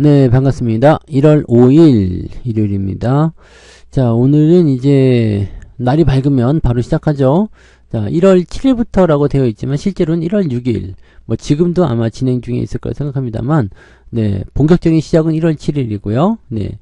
네, 반갑습니다. 1월 5일 일요일입니다. 자, 오늘은 이제 날이 밝으면 바로 시작하죠. 자, 1월 7일부터라고 되어 있지만 실제로는 1월 6일. 뭐 지금도 아마 진행 중에 있을 거라 생각합니다만 네, 본격적인 시작은 1월 7일이고요. 네.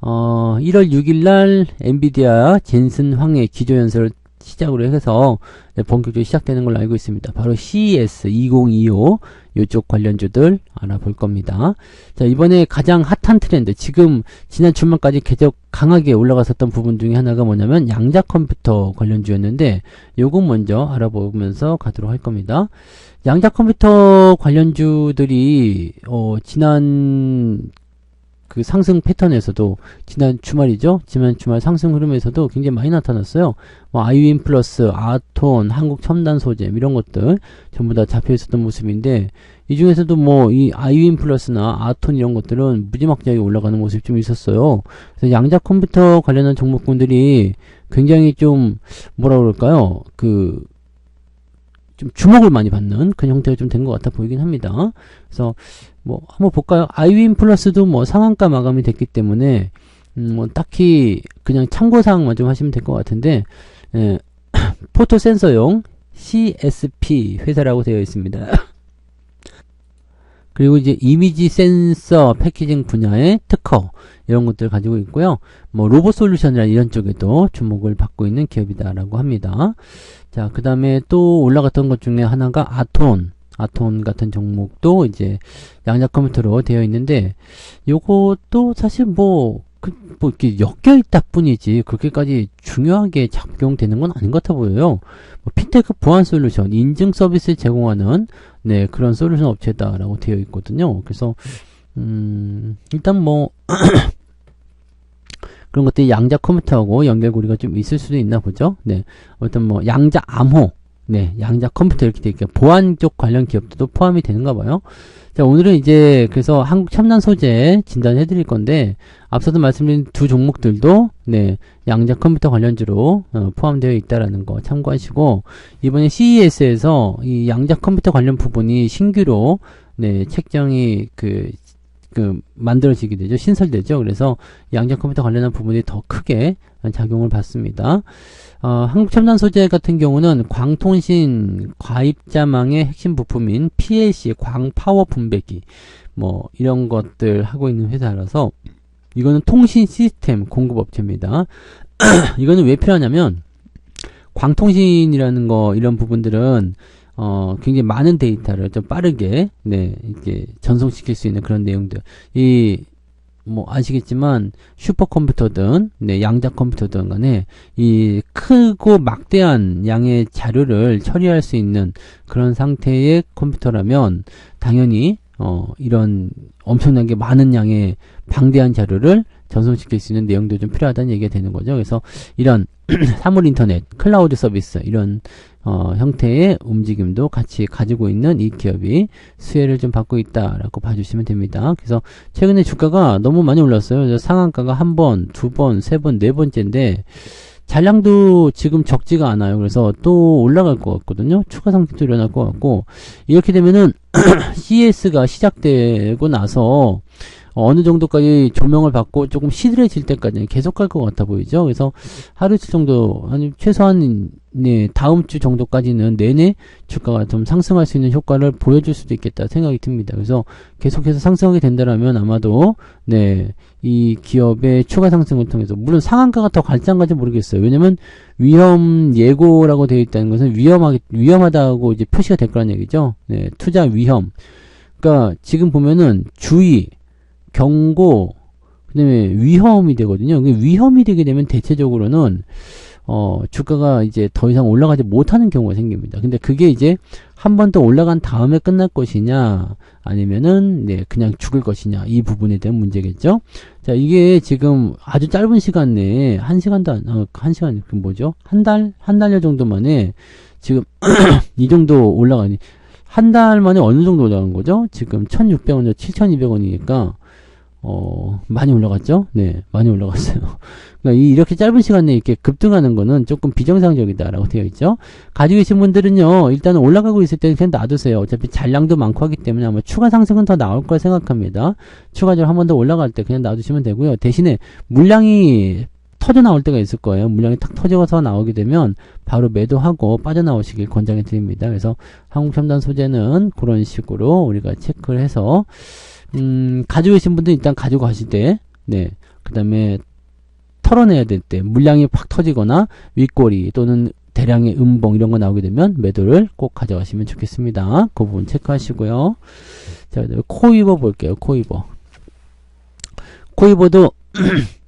어, 1월 6일 날 엔비디아 젠슨 황해 기조 연설을 시작으로 해서 네, 본격적으로 시작되는 걸로 알고 있습니다. 바로 CES 2025 이쪽 관련주들 알아볼 겁니다. 자, 이번에 가장 핫한 트렌드, 지금 지난 주말까지 계속 강하게 올라갔었던 부분 중에 하나가 뭐냐면 양자 컴퓨터 관련주였는데 요거 먼저 알아보면서 가도록 할 겁니다. 양자 컴퓨터 관련주들이 어, 지난 그 상승 패턴에서도 지난 주말이죠. 지난 주말 상승 흐름에서도 굉장히 많이 나타났어요. 뭐 아이윈 플러스, 아톤, 한국 첨단 소재 이런 것들 전부 다 잡혀 있었던 모습인데 이 중에서도 뭐 이 아이윈 플러스나 아톤 이런 것들은 무지막지하게 올라가는 모습이 좀 있었어요. 그래서 양자 컴퓨터 관련한 종목군들이 굉장히 좀 뭐라 그럴까요? 그좀 주목을 많이 받는 그런 형태가 좀 된 것 같아 보이긴 합니다. 그래서 뭐 한번 볼까요? 아이윈 플러스도 뭐 상한가 마감이 됐기 때문에 음, 뭐 딱히 그냥 참고 사항만 좀 하시면 될 것 같은데 예, 포토 센서용 CSP 회사라고 되어 있습니다. 그리고 이제 이미지 센서 패키징 분야의 특허 이런 것들을 가지고 있고요. 뭐 로봇 솔루션이나 이런 쪽에도 주목을 받고 있는 기업이다라고 합니다. 자, 그 다음에 또 올라갔던 것 중에 하나가 아톤. 아톤 같은 종목도 이제 양자 컴퓨터로 되어 있는데 요것도 사실 뭐, 그, 뭐 이렇게 엮여 있다 뿐이지 그렇게까지 중요하게 작용되는 건 아닌 것 같아 보여요. 뭐 피테크 보안 솔루션 인증 서비스를 제공하는 네 그런 솔루션 업체다라고 되어 있거든요. 그래서 음 일단 뭐 그런 것들이 양자 컴퓨터하고 연결고리가 좀 있을 수도 있나 보죠. 네. 어떤 뭐 양자 암호 네, 양자 컴퓨터 이렇게 되어 있고 보안 쪽 관련 기업들도 포함이 되는가 봐요. 자, 오늘은 이제 그래서 한국 첨단 소재 진단해 드릴 건데 앞서도 말씀드린 두 종목들도 네, 양자 컴퓨터 관련주로 어, 포함되어 있다라는 거 참고하시고 이번에 CES에서 이 양자 컴퓨터 관련 부분이 신규로 네, 책정이 그 그 만들어지게 되죠. 신설되죠. 그래서 양자 컴퓨터 관련한 부분이 더 크게 작용을 받습니다. 어, 한국첨단 소재 같은 경우는 광통신 과입자망의 핵심 부품인 PLC 광파워 분배기 뭐 이런 것들 하고 있는 회사라서 이거는 통신 시스템 공급업체입니다. 이거는 왜 필요하냐면 광통신이라는 거 이런 부분들은 어, 굉장히 많은 데이터를 좀 빠르게, 네, 이렇게 전송시킬 수 있는 그런 내용들. 이, 뭐, 아시겠지만, 슈퍼컴퓨터든, 네, 양자 컴퓨터든 간에, 이 크고 막대한 양의 자료를 처리할 수 있는 그런 상태의 컴퓨터라면, 당연히, 어, 이런 엄청나게 많은 양의 방대한 자료를 전송시킬 수 있는 내용도 좀 필요하다는 얘기가 되는 거죠. 그래서 이런 사물 인터넷, 클라우드 서비스, 이런 어, 형태의 움직임도 같이 가지고 있는 이 기업이 수혜를 좀 받고 있다라고 봐주시면 됩니다. 그래서 최근에 주가가 너무 많이 올랐어요. 상한가가 한 번, 두 번, 세 번, 네 번째인데 잔량도 지금 적지가 않아요. 그래서 또 올라갈 것 같거든요. 추가 상승도 일어날 것 같고 이렇게 되면은 CS가 시작되고 나서 어느 정도까지 조명을 받고 조금 시들해질 때까지는 계속 갈 것 같아 보이죠. 그래서 하루 이틀 정도, 아니, 최소한, 네, 다음 주 정도까지는 내내 주가가 좀 상승할 수 있는 효과를 보여줄 수도 있겠다 생각이 듭니다. 그래서 계속해서 상승하게 된다면 아마도, 네, 이 기업의 추가 상승을 통해서, 물론 상한가가 더 갈지 안 갈지 모르겠어요. 왜냐면 위험 예고라고 되어 있다는 것은 위험하게, 위험하다고 이제 표시가 될 거란 얘기죠. 네, 투자 위험. 그러니까 지금 보면은 주의, 경고, 그 다음에 위험이 되거든요. 위험이 되게 되면 대체적으로는, 어, 주가가 이제 더 이상 올라가지 못하는 경우가 생깁니다. 근데 그게 이제 한 번 더 올라간 다음에 끝날 것이냐, 아니면은, 네, 그냥 죽을 것이냐, 이 부분에 대한 문제겠죠? 자, 이게 지금 아주 짧은 시간 내에, 한 시간도 안, 어, 한 시간, 그 뭐죠? 한 달, 한 달여 정도 만에, 지금, 이 정도 올라가니, 한 달 만에 어느 정도 올라간 거죠? 지금 1,600원에서 7,200원이니까, 어, 많이 올라갔죠? 네, 많이 올라갔어요. 그러니까 이, 이렇게 짧은 시간 내에 이렇게 급등하는 거는 조금 비정상적이다라고 되어 있죠. 가지고 계신 분들은요, 일단 올라가고 있을 때는 그냥 놔두세요. 어차피 잔량도 많고 하기 때문에 아마 추가 상승은 더 나올 거라 생각합니다. 추가적으로 한 번 더 올라갈 때 그냥 놔두시면 되고요. 대신에 물량이 터져 나올 때가 있을 거예요. 물량이 탁 터져서 나오게 되면 바로 매도하고 빠져나오시길 권장해 드립니다. 그래서 한국첨단 소재는 그런 식으로 우리가 체크를 해서 음, 가지고 계신 분들 일단 가지고 가실 때, 네. 그 다음에 털어내야 될 때, 물량이 팍 터지거나 윗꼬리 또는 대량의 음봉 이런 거 나오게 되면 매도를 꼭 가져가시면 좋겠습니다. 그 부분 체크하시고요. 자, 코이버 볼게요. 코이버. 코이버도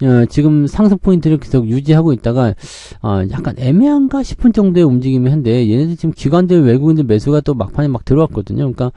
어, 지금 상승 포인트를 계속 유지하고 있다가 어, 약간 애매한가 싶은 정도의 움직임이 한데 얘네들 지금 기관들 외국인들 매수가 또 막판에 막 들어왔거든요. 그러니까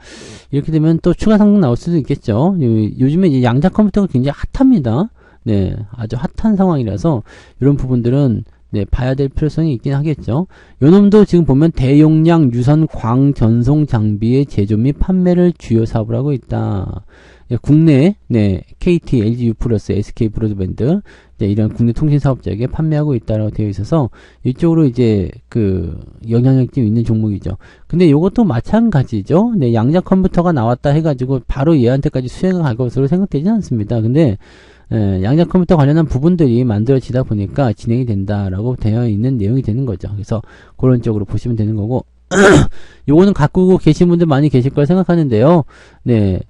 이렇게 되면 또 추가 상승 나올 수도 있겠죠. 요, 요즘에 이제 양자 컴퓨터가 굉장히 핫합니다. 네, 아주 핫한 상황이라서 이런 부분들은 네, 봐야 될 필요성이 있긴 하겠죠. 요놈도 지금 보면 대용량 유선 광 전송 장비의 제조 및 판매를 주요 사업을 하고 있다. 예, 국내 네 KT, LG U 플러스, SK 브로드밴드 이제 이런 국내 통신 사업자에게 판매하고 있다라고 되어 있어서 이쪽으로 이제 그 영향력이 좀 있는 종목이죠. 근데 이것도 마찬가지죠. 네 양자 컴퓨터가 나왔다 해가지고 바로 얘한테까지 수혜가 갈 것으로 생각되지는 않습니다. 근데 예, 양자 컴퓨터 관련한 부분들이 만들어지다 보니까 진행이 된다라고 되어 있는 내용이 되는 거죠. 그래서 그런 쪽으로 보시면 되는 거고 요거는 갖고 계신 분들 많이 계실 거라 생각하는데요. 네.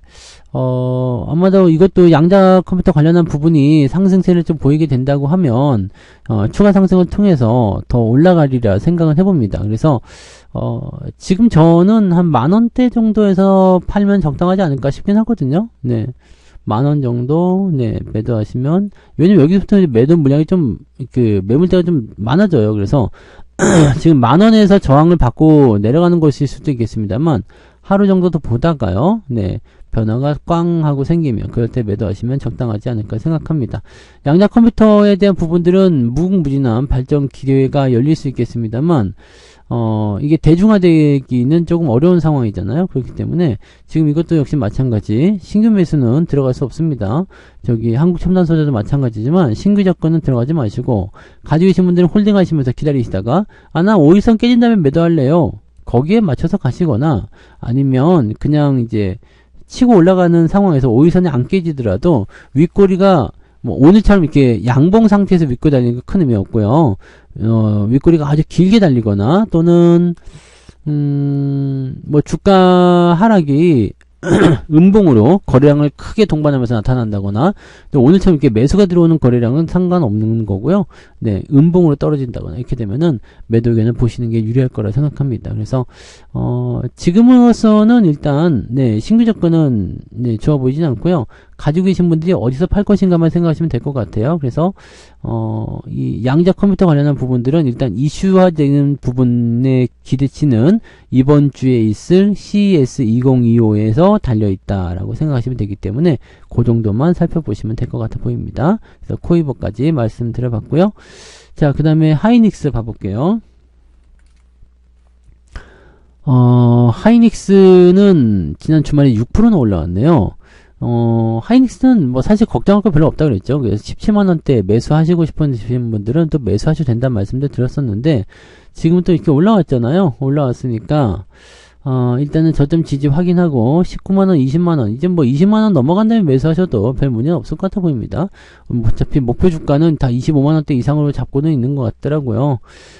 어, 아마도 이것도 양자 컴퓨터 관련한 부분이 상승세를 좀 보이게 된다고 하면, 어, 추가 상승을 통해서 더 올라가리라 생각을 해봅니다. 그래서, 어, 지금 저는 한 만원대 정도에서 팔면 적당하지 않을까 싶긴 하거든요. 네. 만원 정도, 네, 매도하시면, 왜냐면 여기서부터 매도 물량이 좀, 그, 매물대가 좀 많아져요. 그래서, 지금 만 원에서 저항을 받고 내려가는 것일 수도 있겠습니다만, 하루 정도 더 보다가요, 네, 변화가 꽝 하고 생기면 그럴 때 매도하시면 적당하지 않을까 생각합니다. 양자 컴퓨터에 대한 부분들은 무궁무진한 발전 기회가 열릴 수 있겠습니다만 어, 이게 대중화되기는 조금 어려운 상황이잖아요. 그렇기 때문에 지금 이것도 역시 마찬가지 신규 매수는 들어갈 수 없습니다. 저기 한국 첨단 소재도 마찬가지지만 신규 접근은 들어가지 마시고 가지고 계신 분들은 홀딩 하시면서 기다리시다가 아 나 5일선 깨진 다음에 매도할래요. 거기에 맞춰서 가시거나 아니면 그냥 이제 치고 올라가는 상황에서 5일선이 안 깨지더라도 윗꼬리가 뭐 오늘처럼 이렇게 양봉 상태에서 윗꼬리 달리는 거큰 의미 없고요. 어, 윗꼬리가 아주 길게 달리거나 또는 음, 뭐 주가 하락이 음봉으로 거래량을 크게 동반하면서 나타난다거나 오늘처럼 이렇게 매수가 들어오는 거래량은 상관없는 거고요. 네, 음봉으로 떨어진다거나 이렇게 되면은 매도 의견을 보시는 게 유리할 거라 생각합니다. 그래서 어, 지금으로서는 일단 네, 신규 접근은 네, 좋아 보이진 않고요. 가지고 계신 분들이 어디서 팔 것인가만 생각하시면 될 것 같아요. 그래서 어, 이 양자 컴퓨터 관련한 부분들은 일단 이슈화되는 부분에 기대치는 이번 주에 있을 CES 2025에서 달려 있다라고 생각하시면 되기 때문에 그 정도만 살펴보시면 될 것 같아 보입니다. 그래서 코이버까지 말씀드려봤고요. 자, 그 다음에 하이닉스 봐볼게요. 어, 하이닉스는 지난 주말에 6%나 올라왔네요. 어, 하이닉스는 뭐 사실 걱정할 거 별로 없다 그랬죠. 그래서 17만원대 매수하시고 싶으신 분들은 또 매수하셔도 된다는 말씀도 드렸었는데, 지금 또 이렇게 올라왔잖아요. 올라왔으니까, 어, 일단은 저점 지지 확인하고, 19만원, 20만원, 이제 뭐 20만원 넘어간 다음에 매수하셔도 별 문제는 없을 것 같아 보입니다. 음, 어차피 목표 주가는 다 25만원대 이상으로 잡고는 있는 것 같더라고요.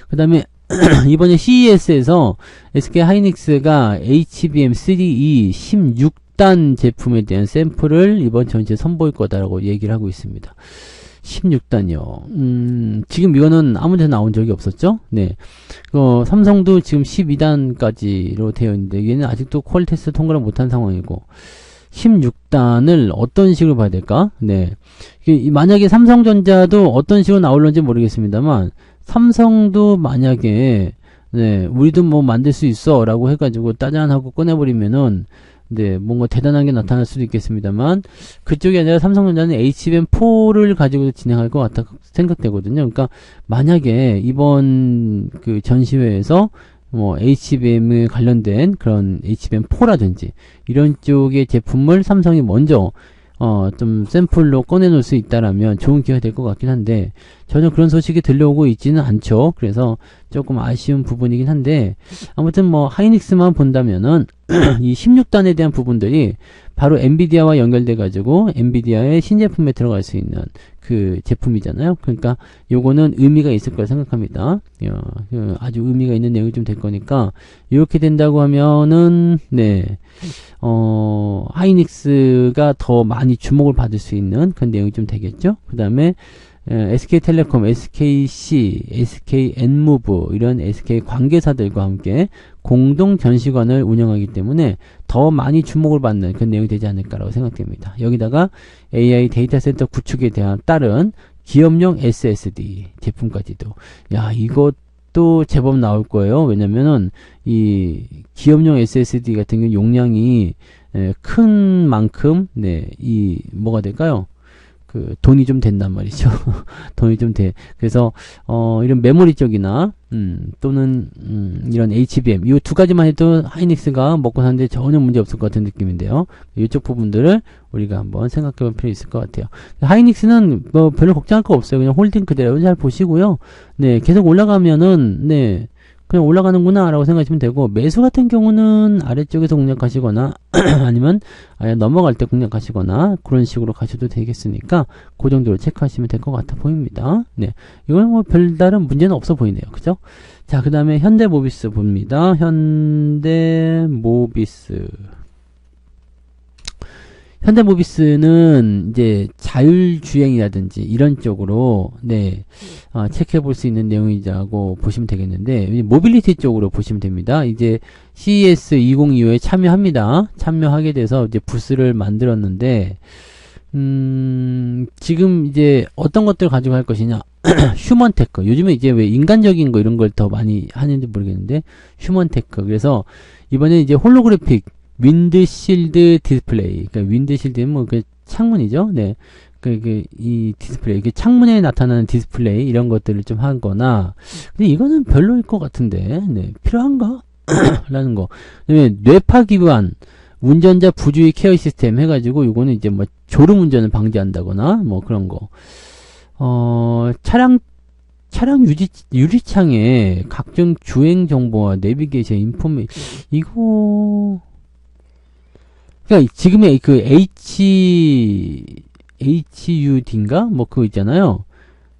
그 다음에, 이번에 CES에서 SK 하이닉스가 HBM3E 16 16단 제품에 대한 샘플을 이번 전시에 선보일 거다라고 얘기를 하고 있습니다. 16단이요. 음, 지금 이거는 아무 데나 나온 적이 없었죠? 네. 어, 삼성도 지금 12단까지로 되어 있는데, 얘는 아직도 퀄리 테스트 통과를 못한 상황이고, 16단을 어떤 식으로 봐야 될까? 네. 만약에 삼성전자도 어떤 식으로 나올런지 모르겠습니다만, 삼성도 만약에 네, 우리도 뭐 만들 수 있어 라고 해가지고 따잔 하고 꺼내버리면은 네, 뭔가 대단한 게 나타날 수도 있겠습니다만 그쪽이 아니라 삼성전자는 HBM4를 가지고 진행할 것 같아 생각되거든요. 그러니까 만약에 이번 그 전시회에서 뭐 HBM에 관련된 그런 HBM4라든지 이런 쪽의 제품을 삼성이 먼저 어, 좀 샘플로 꺼내놓을 수 있다라면 좋은 기회가 될 것 같긴 한데, 전혀 그런 소식이 들려오고 있지는 않죠. 그래서 조금 아쉬운 부분이긴 한데, 아무튼 뭐, 하이닉스만 본다면은, 이 16단에 대한 부분들이 바로 엔비디아와 연결돼 가지고, 엔비디아의 신제품에 들어갈 수 있는 그 제품이잖아요. 그러니까 요거는 의미가 있을 거라 생각합니다. 어, 아주 의미가 있는 내용이 좀 될 거니까, 이렇게 된다고 하면은, 네. 어, 하이닉스가 더 많이 주목을 받을 수 있는 그런 내용이 좀 되겠죠. 그 다음에 SK텔레콤, SKC, SK엔무브 이런 SK 관계사들과 함께 공동 전시관을 운영하기 때문에 더 많이 주목을 받는 그런 내용이 되지 않을까라고 생각됩니다. 여기다가 AI 데이터 센터 구축에 대한 따른 기업용 SSD 제품까지도 야 이것도 제법 나올 거예요. 왜냐면은 이 기업용 SSD 같은 경우 용량이 예, 큰 만큼 네 이 뭐가 될까요? 그 돈이 좀 된단 말이죠. 돈이 좀 돼. 그래서 어 이런 메모리 쪽이나 음 또는 음 이런 HBM 이 두 가지만 해도 하이닉스가 먹고 사는데 전혀 문제 없을 것 같은 느낌인데요. 이쪽 부분들을 우리가 한번 생각해 볼 필요 있을 것 같아요. 하이닉스는 뭐 별로 걱정할 거 없어요. 그냥 홀딩 그대로 잘 보시고요. 네, 계속 올라가면은 네. 그냥 올라가는구나 라고 생각하시면 되고 매수 같은 경우는 아래쪽에서 공략하시거나 아니면 아예 넘어갈 때 공략하시거나 그런 식으로 가셔도 되겠으니까 그 정도로 체크하시면 될 것 같아 보입니다. 네. 이건 뭐 별다른 문제는 없어 보이네요. 그죠? 자 그 다음에 현대모비스 봅니다. 현대모비스 현대모비스는 이제 자율주행이라든지 이런 쪽으로 네 어, 체크해 볼 수 있는 내용이자고 보시면 되겠는데 모빌리티 쪽으로 보시면 됩니다. 이제 CES 2025에 참여합니다. 참여하게 돼서 이제 부스를 만들었는데 음, 지금 이제 어떤 것들을 가지고 할 것이냐 휴먼 테크 요즘에 이제 왜 인간적인 거 이런 걸 더 많이 하는지 모르겠는데 휴먼 테크 그래서 이번에 이제 홀로그래픽 윈드실드 디스플레이. 그러니까 윈드실드는 뭐 그 창문이죠. 네. 그, 그, 이 디스플레이, 그 창문에 나타나는 디스플레이, 이런 것들을 좀 하거나, 근데 이거는 별로일 것 같은데, 네, 필요한가? 라는 거. 그다음에 뇌파 기반, 운전자 부주의 케어 시스템 해가지고, 이거는 이제 뭐, 졸음 운전을 방지한다거나, 뭐 그런 거. 어, 차량, 차량 유지, 유리창에 각종 주행 정보와 내비게이션 인포메, 이거, 그러니까 지금의 그 H HUD인가 뭐 그거 있잖아요.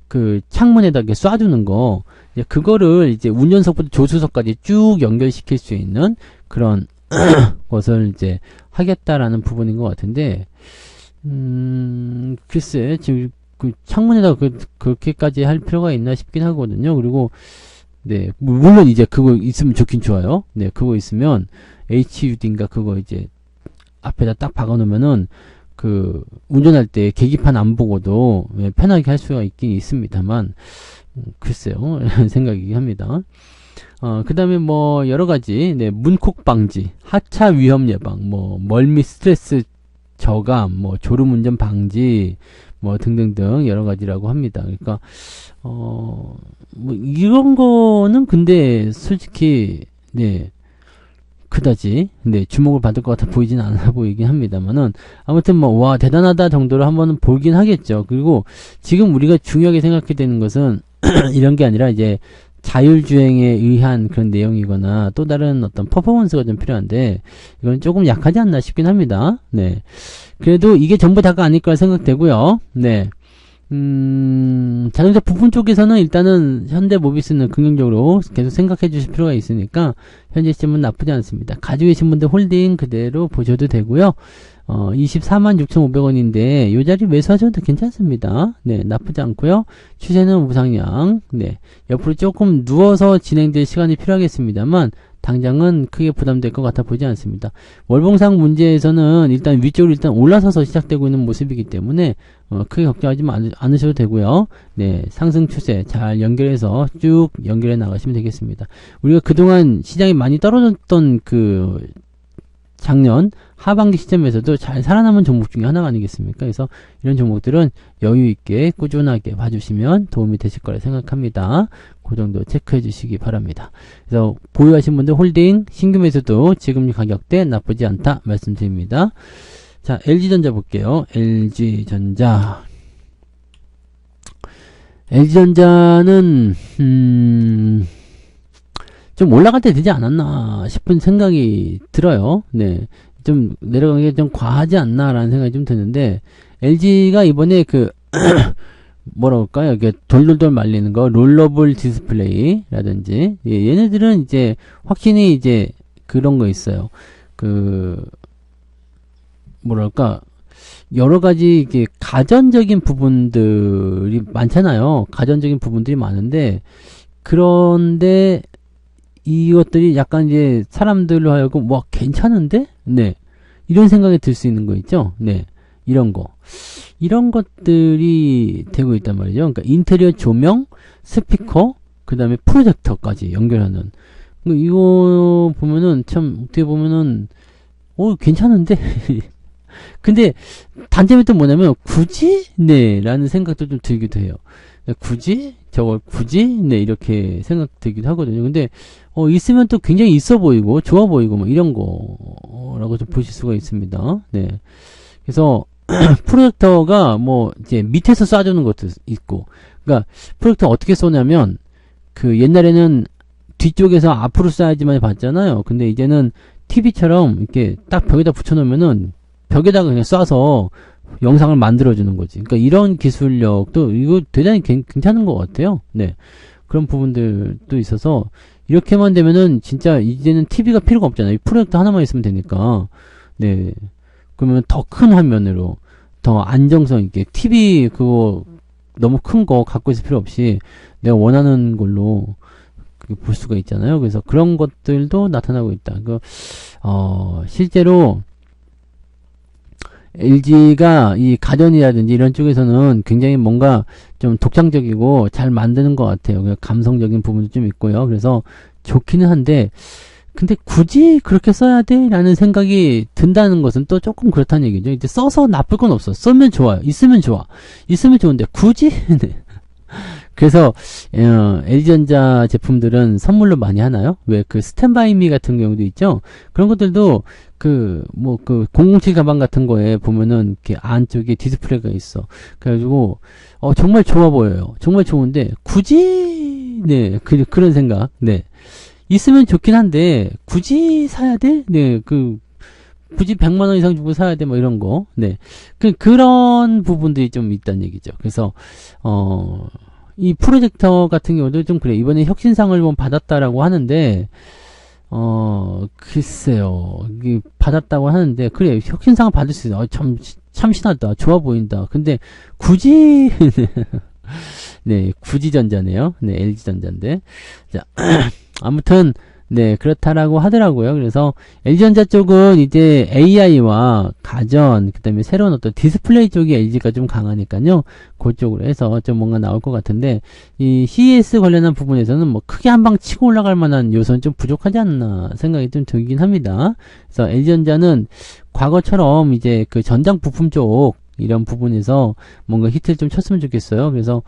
그 창문에다 이렇게 쏴주는 거 이제 그거를 이제 운전석부터 조수석까지 쭉 연결시킬 수 있는 그런 것을 이제 하겠다라는 부분인 것 같은데 음 글쎄 지금 그 창문에다 그 그렇게까지 할 필요가 있나 싶긴 하거든요. 그리고 네 물론 이제 그거 있으면 좋긴 좋아요. 네 그거 있으면 HUD인가 그거 이제 앞에다 딱 박아 놓으면은 그 운전할 때 계기판 안 보고도 예, 편하게 할 수가 있긴 있습니다만 음, 글쎄요 생각이긴 합니다. 어, 그 다음에 뭐, 여러 가지, 네, 문콕 방지, 하차 위험 예방, 뭐, 멀미 스트레스 저감, 뭐, 졸음 운전 방지, 뭐, 등등등 여러 가지라고 합니다. 그러니까, 어, 뭐, 이런 거는 근데 솔직히, 네, 그다지. 네 주목을 받을 것 같아 보이진 않아 보이긴 합니다만은 아무튼 뭐 와 대단하다 정도로 한번 보긴 하겠죠. 그리고 지금 우리가 중요하게 생각해야 되는 것은 이런 게 아니라 이제 자율주행에 의한 그런 내용이거나 또 다른 어떤 퍼포먼스가 좀 필요한데 이건 조금 약하지 않나 싶긴 합니다. 네. 그래도 이게 전부 다가 아닐 거라 생각되고요. 네 음, 자동차 부품 쪽에서는 일단은 현대 모비스는 긍정적으로 계속 생각해 주실 필요가 있으니까 현재 시점은 나쁘지 않습니다. 가지고 계신 분들 홀딩 그대로 보셔도 되고요. 어, 24만 6,500원인데 요 자리 매수하셔도 괜찮습니다. 네, 나쁘지 않고요. 추세는 우상향. 네, 옆으로 조금 누워서 진행될 시간이 필요하겠습니다만 당장은 크게 부담될 것 같아 보지 않습니다. 월봉상 문제에서는 일단 위쪽으로 일단 올라서서 시작되고 있는 모습이기 때문에 어, 크게 걱정하지 않, 않으셔도 되고요. 네, 상승 추세 잘 연결해서 쭉 연결해 나가시면 되겠습니다. 우리가 그동안 시장이 많이 떨어졌던 그 작년 하반기 시점에서도 잘 살아남은 종목 중에 하나가 아니겠습니까? 그래서 이런 종목들은 여유 있게 꾸준하게 봐주시면 도움이 되실 거라 생각합니다. 그 정도 체크해 주시기 바랍니다. 그래서 보유하신 분들 홀딩 매수도 지금 가격대 나쁘지 않다 말씀드립니다. 자, LG전자 볼게요. LG전자. LG전자는, 음, 좀 올라갈 때 되지 않았나 싶은 생각이 들어요. 네. 좀 내려간 게좀 과하지 않나라는 생각이 좀 드는데, LG가 이번에 그, 뭐라 그럴까요? 이게 돌돌돌 말리는 거, 롤러블 디스플레이라든지, 예, 얘네들은 이제 확실히 이제 그런 거 있어요. 그, 뭐랄까, 여러 가지 이게 가전적인 부분들이 많잖아요. 가전적인 부분들이 많은데, 그런데 이것들이 약간 이제 사람들로 하여금 와 괜찮은데? 네. 이런 생각이 들 수 있는 거 있죠? 네. 이런 거. 이런 것들이 되고 있단 말이죠. 그러니까 인테리어 조명, 스피커, 그 다음에 프로젝터까지 연결하는. 그러니까 이거 보면은 참 어떻게 보면은 어 괜찮은데 근데 단점이 또 뭐냐면 굳이 네 라는 생각도 좀 들기도 해요. 굳이 저걸 굳이 네 이렇게 생각 들기도 하거든요. 근데 어 있으면 또 굉장히 있어 보이고 좋아 보이고 뭐 이런 거라고 좀 보실 수가 있습니다. 네. 그래서 프로젝터가 뭐 이제 밑에서 쏴주는 것도 있고, 그러니까 프로젝터 어떻게 쏘냐면 그 옛날에는 뒤쪽에서 앞으로 쏴야지만 봤잖아요. 근데 이제는 TV처럼 이렇게 딱 벽에다 붙여놓으면은 벽에다가 그냥 쏴서 영상을 만들어주는 거지. 그러니까 이런 기술력도 이거 대단히 괜찮은 것 같아요. 네. 그런 부분들도 있어서 이렇게만 되면은 진짜 이제는 TV가 필요가 없잖아요. 프로젝터 하나만 있으면 되니까. 네. 그러면 더 큰 화면으로 더 안정성 있게 TV 그거 너무 큰 거 갖고 있을 필요 없이 내가 원하는 걸로 볼 수가 있잖아요. 그래서 그런 것들도 나타나고 있다. 그, 어, 실제로 LG가 이 가전이라든지 이런 쪽에서는 굉장히 뭔가 좀 독창적이고 잘 만드는 것 같아요. 그 감성적인 부분도 좀 있고요. 그래서 좋기는 한데, 근데 굳이 그렇게 써야 돼? 라는 생각이 든다는 것은 또 조금 그렇다는 얘기죠. 이제 써서 나쁠 건 없어. 쓰면 좋아요. 있으면 좋아. 있으면 좋은데, 굳이? 네. 그래서 어, LG전자 제품들은 선물로 많이 하나요? 왜 그 스탠바이미 같은 경우도 있죠. 그런 것들도 그 뭐 그 007 가방 같은 거에 보면은 이렇게 안쪽에 디스플레이가 있어. 그래가지고 어 정말 좋아 보여요. 정말 좋은데 굳이 네 그, 그런 생각 네 있으면 좋긴 한데 굳이 사야 돼? 네그 굳이 100만 원 이상 주고 사야 돼, 뭐 이런 거. 네. 그, 그런 부분들이 좀 있다는 얘기죠. 그래서, 어, 이 프로젝터 같은 경우도 좀 그래. 이번에 혁신상을 좀 받았다라고 하는데, 어, 글쎄요. 이게 받았다고 하는데, 그래. 혁신상을 받을 수 있어. 어, 참, 참 신하다. 좋아 보인다. 근데, 굳이, 네, 굳이 전자네요. 네, LG 전자인데. 자, 아무튼, 네, 그렇다라고 하더라고요. 그래서 LG전자 쪽은 이제 AI와 가전, 그 다음에 새로운 어떤 디스플레이 쪽이 LG가 좀 강하니까요. 그쪽으로 해서 좀 뭔가 나올 것 같은데, 이 CES 관련한 부분에서는 뭐 크게 한 방 치고 올라갈 만한 요소는 좀 부족하지 않나 생각이 좀 들긴 합니다. 그래서 LG전자는 과거처럼 이제 그 전장 부품 쪽, 이런 부분에서 뭔가 히트를 좀 쳤으면 좋겠어요. 그래서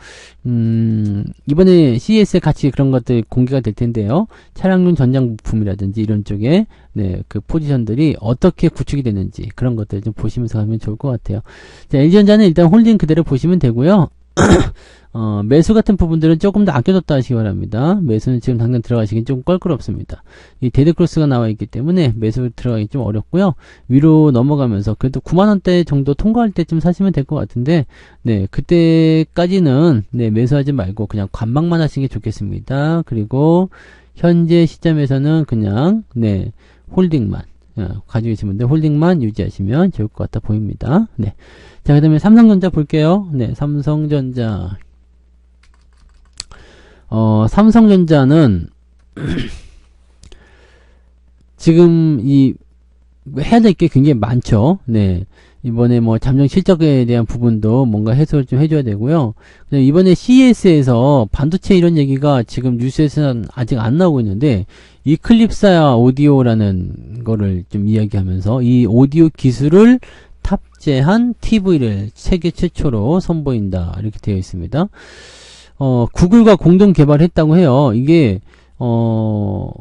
음, 이번에 CES에 같이 그런 것들 공개가 될 텐데요. 차량용 전장 부품이라든지 이런 쪽에 네, 그 포지션들이 어떻게 구축이 되는지 그런 것들 좀 보시면서 가면 좋을 것 같아요. 자, LG전자는 일단 홀딩 그대로 보시면 되고요. 어, 매수 같은 부분들은 조금 더 아껴뒀다 하시기 바랍니다. 매수는 지금 당장 들어가시긴 좀 껄끄럽습니다. 이 데드크로스가 나와 있기 때문에 매수 들어가기 좀 어렵고요. 위로 넘어가면서 그래도 9만원대 정도 통과할 때쯤 사시면 될 것 같은데, 네, 그때까지는, 네, 매수하지 말고 그냥 관망만 하시는 게 좋겠습니다. 그리고 현재 시점에서는 그냥, 네, 홀딩만. 어, 가지고 계신 분들 홀딩만 유지하시면 좋을 것 같아 보입니다. 네. 자, 그 다음에 삼성전자 볼게요. 네, 삼성전자. 어, 삼성전자는 지금 이 해야 될 게 굉장히 많죠. 네. 이번에 뭐 잠정 실적에 대한 부분도 뭔가 해석을 좀 해줘야 되고요. 이번에 CES에서 반도체 이런 얘기가 지금 뉴스에서는 아직 안 나오고 있는데 이클립사 오디오라는 거를 좀 이야기하면서 이 오디오 기술을 탑재한 TV를 세계 최초로 선보인다 이렇게 되어 있습니다. 어, 구글과 공동 개발했다고 해요. 이게 어,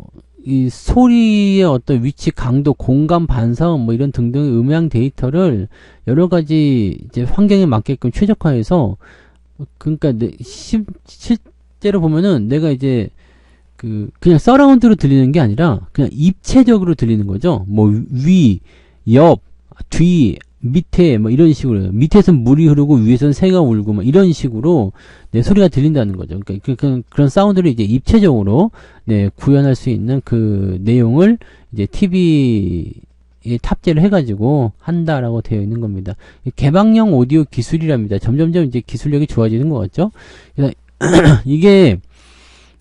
이 소리의 어떤 위치, 강도, 공간 반사음 뭐 이런 등등의 음향 데이터를 여러 가지 이제 환경에 맞게끔 최적화해서 그러니까 내, 시, 실제로 보면은 내가 이제 그 그냥 서라운드로 들리는 게 아니라 그냥 입체적으로 들리는 거죠. 뭐 위, 옆, 뒤, 밑에 뭐 이런 식으로 밑에선 물이 흐르고 위에선 새가 울고 뭐 이런 식으로 네 소리가 들린다는 거죠. 그러니까 그, 그, 그런 사운드를 이제 입체적으로 네 구현할 수 있는 그 내용을 이제 TV에 탑재를 해가지고 한다라고 되어 있는 겁니다. 개방형 오디오 기술이랍니다. 점점점 이제 기술력이 좋아지는 것 같죠. 이게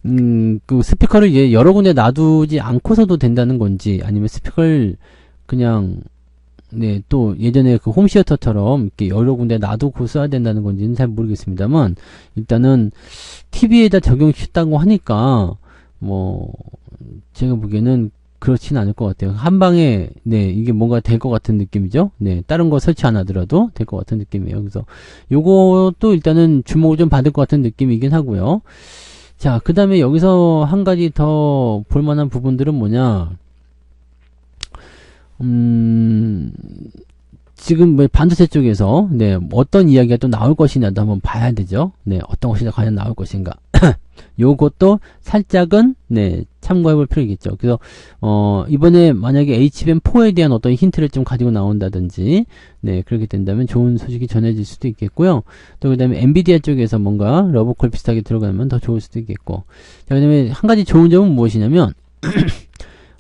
음, 그 스피커를 이제 여러 군데 놔두지 않고서도 된다는 건지 아니면 스피커를 그냥 네, 또 예전에 그 홈시어터처럼 이렇게 여러 군데 놔두고 써야 된다는 건지는 잘 모르겠습니다만 일단은 TV에다 적용했다고 하니까 뭐 제가 보기에는 그렇진 않을 것 같아요. 한 방에 네 이게 뭔가 될 것 같은 느낌이죠. 네 다른 거 설치 안 하더라도 될 것 같은 느낌이에요. 그래서 요것도 일단은 주목을 좀 받을 것 같은 느낌이긴 하고요. 자, 그 다음에 여기서 한 가지 더 볼만한 부분들은 뭐냐. 음, 지금 뭐 반도체 쪽에서, 네, 어떤 이야기가 또 나올 것이냐도 한번 봐야 되죠. 네, 어떤 것이 과연 나올 것인가. 요것도 살짝은, 네, 참고해 볼 필요가 있겠죠. 그래서, 어, 이번에 만약에 HBM4에 대한 어떤 힌트를 좀 가지고 나온다든지, 네, 그렇게 된다면 좋은 소식이 전해질 수도 있겠고요. 또 그 다음에 엔비디아 쪽에서 뭔가 러브콜 비슷하게 들어가면 더 좋을 수도 있겠고. 자, 그 다음에 한 가지 좋은 점은 무엇이냐면,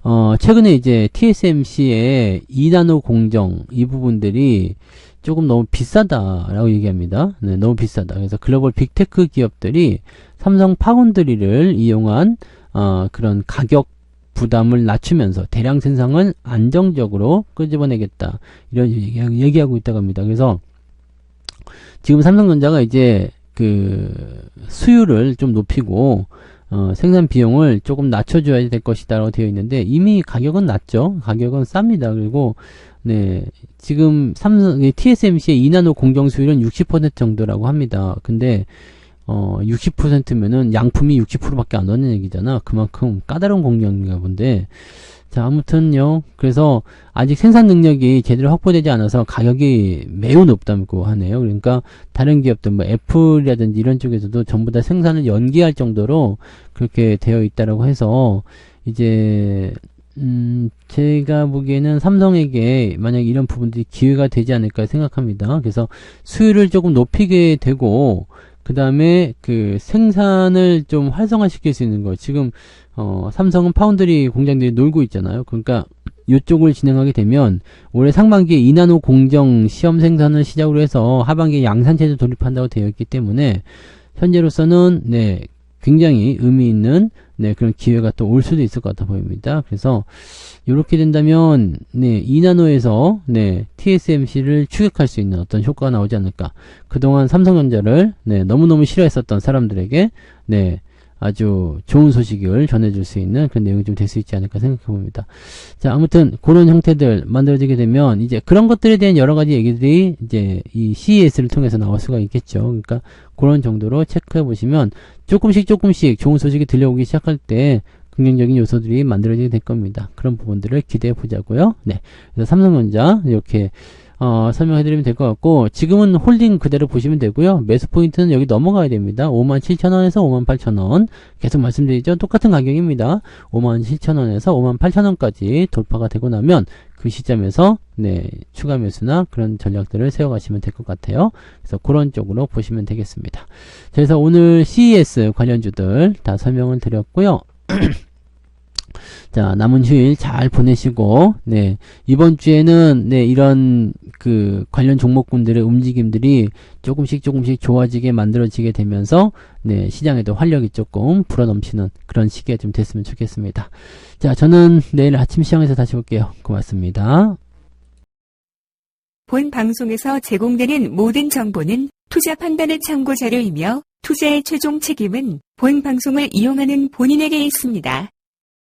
어, 최근에 이제 TSMC의 2나노 공정, 이 부분들이 조금 너무 비싸다라고 얘기합니다. 네, 너무 비싸다. 그래서 글로벌 빅테크 기업들이 삼성 파운드리를 이용한, 어, 그런 가격 부담을 낮추면서 대량 생산을 안정적으로 끄집어내겠다. 이런 얘기, 얘기 하고 있다고 합니다. 그래서 지금 삼성전자가 이제 그 수율을 좀 높이고 어, 생산 비용을 조금 낮춰줘야 될 것이다 라고 되어 있는데 이미 가격은 낮죠. 가격은 쌉니다. 그리고 네 지금 삼성 TSMC의 2나노 공정 수율은 60% 정도라고 합니다. 근데 어 60%면은 양품이 60%밖에 안 되는 얘기잖아. 그만큼 까다로운 공정인가 본데 자, 아무튼요. 그래서 아직 생산 능력이 제대로 확보되지 않아서 가격이 매우 높다고 하네요. 그러니까 다른 기업들 뭐 애플이라든지 이런 쪽에서도 전부 다 생산을 연기할 정도로 그렇게 되어 있다라고 해서 이제 음, 제가 보기에는 삼성에게 만약 이런 부분들이 기회가 되지 않을까 생각합니다. 그래서 수율을 조금 높이게 되고 그 다음에 그 생산을 좀 활성화시킬 수 있는 거. 지금 어, 삼성은 파운드리 공장들이 놀고 있잖아요. 그러니까 이쪽을 진행하게 되면 올해 상반기에 이나노 공정 시험 생산을 시작으로 해서 하반기에 양산체도 돌입한다고 되어 있기 때문에 현재로서는 네 굉장히 의미 있는 네 그런 기회가 또 올 수도 있을 것 같아 보입니다. 그래서 이렇게 된다면 네 이나노에서 네 TSMC를 추격할 수 있는 어떤 효과가 나오지 않을까. 그동안 삼성전자를 네 너무너무 싫어했었던 사람들에게 네 아주 좋은 소식을 전해줄 수 있는 그런 내용이 좀 될 수 있지 않을까 생각해 봅니다. 자, 아무튼 그런 형태들 만들어지게 되면 이제 그런 것들에 대한 여러 가지 얘기들이 이제 이 CES를 통해서 나올 수가 있겠죠. 그러니까 그런 정도로 체크해 보시면 조금씩 조금씩 좋은 소식이 들려오기 시작할 때 긍정적인 요소들이 만들어지게 될 겁니다. 그런 부분들을 기대해 보자고요. 네. 그래서 삼성전자 이렇게 어, 설명해드리면 될 것 같고 지금은 홀딩 그대로 보시면 되고요. 매수 포인트는 여기 넘어가야 됩니다. 57,000원에서 58,000원 계속 말씀드리죠. 똑같은 가격입니다. 57,000원에서 58,000원까지 돌파가 되고 나면 그 시점에서 네 추가 매수나 그런 전략들을 세워가시면 될 것 같아요. 그래서 그런 쪽으로 보시면 되겠습니다. 그래서 오늘 CES 관련주들 다 설명을 드렸고요. 자, 남은 휴일 잘 보내시고, 네, 이번 주에는, 네, 이런, 그, 관련 종목군들의 움직임들이 조금씩 조금씩 좋아지게 만들어지게 되면서, 네, 시장에도 활력이 조금 불어넘치는 그런 시기가 좀 됐으면 좋겠습니다. 자, 저는 내일 아침 시장에서 다시 올게요. 고맙습니다. 본 방송에서 제공되는 모든 정보는 투자 판단의 참고 자료이며 투자의 최종 책임은 본 방송을 이용하는 본인에게 있습니다.